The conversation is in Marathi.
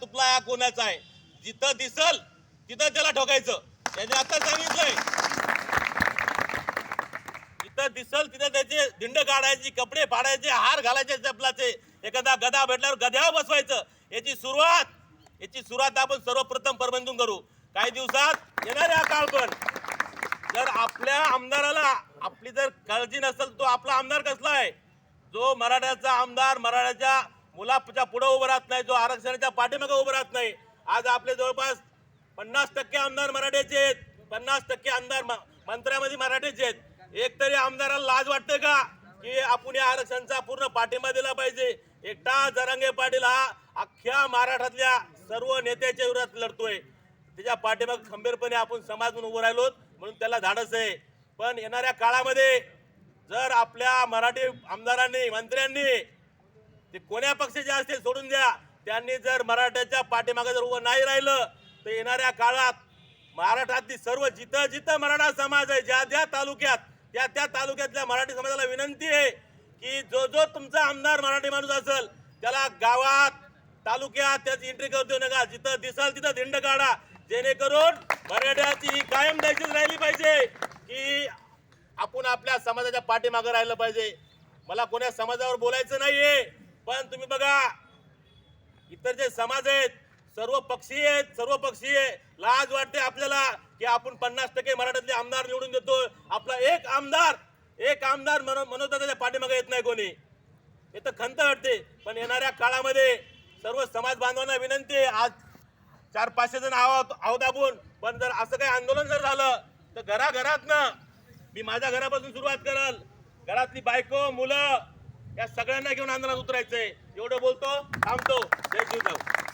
तुपला या कोणाचा आहे. जिथं दिसल तिथं त्याला ठोकायचं. त्याने आता सांगितलंय. जिथं दिसल तिथं त्याचे दिंड काढायची कपडे फाडायचे हार घालायचे चपलाचे. एखादा गदा भेटल्यावर गध्यावर बसवायचं. याची सुरुवात याची सुरुवात आपण सर्वप्रथम परबंधून करू. काही दिवसात येणार हा काळ पण. जर आपल्या आमदाराला आपली जर काळजी नसेल तो आपला आमदार कसला आहे? जो मराठ्याचा आमदार मराठ्याच्या मुलाच्या पुढे उभं राहत नाही जो आरक्षणाच्या पाठीमागे उभं राहत नाही. आज आपले जवळपास पन्नास टक्के आमदार मराठीचे आहेत. पन्नास टक्के आमदार म- मंत्र्यामध्ये मराठीचे आहेत. एक तरी आमदाराला लाज वाटते का? की आपण या आरक्षणाचा पूर्ण पाठिंबा दिला पाहिजे. एकटा जरांगे पाटील हा अख्ख्या महाराष्ट्रातल्या सर्व नेत्याच्या विरोधात लढतोय. त्याच्या पाठीमाग खंबीरपणे आपण समाज म्हणून उभं राहिलो म्हणून त्याला धाडस आहे. पण येणाऱ्या काळामध्ये जर आपल्या मराठी आमदारांनी मंत्र्यांनी ते कोण्या पक्षाचे असतील सोडून द्या. त्यांनी जर मराठ्याच्या पाठीमागे जर उभं नाही राहिलं तर येणाऱ्या काळात महाराष्ट्रातली सर्व जिथं जिथं मराठा समाज आहे ज्या ज्या तालुक्यात त्या त्या तालुक्यातल्या मराठी समाजाला विनंती आहे की जो जो तुमचा आमदार मराठी माणूस असेल त्याला गावात तालुक्यात त्याची एंट्री करू देऊ नका. जिथं दिसाल तिथं धिंड काढा. जेणेकरून मराठ्याची ही कायम दहशत राहिली पाहिजे की आपण आपल्या समाजाच्या पाठीमागं राहिलं पाहिजे. मला कोण्या समाजावर बोलायचं नाहीये. पण तुम्ही बघा इतर जे समाज आहेत सर्व पक्षीय आहेत सर्व पक्षीय लाज वाटते आपल्याला की आपण पन्नास टक्के मराठ्यातले आमदार निवडून देतो आपला एक आमदार एक आमदार म्हणून म्हणून त्याच्या पाठीमागे येत नाही कोणी. हे तर खंत वाटते. पण येणाऱ्या काळामध्ये सर्व समाज बांधवांना विनंती आहे आज चार पाचशे जण आहोत आहोत आपण. पण जर असं काही आंदोलन जर झालं तर घराघरात ना मी माझ्या घरापासून सुरुवात करल. घरातली बायको मुलं या सगळ्यांना घेऊन आंदोलनात उतरायचंय. एवढं बोलतो थांबतो. जय शिवराव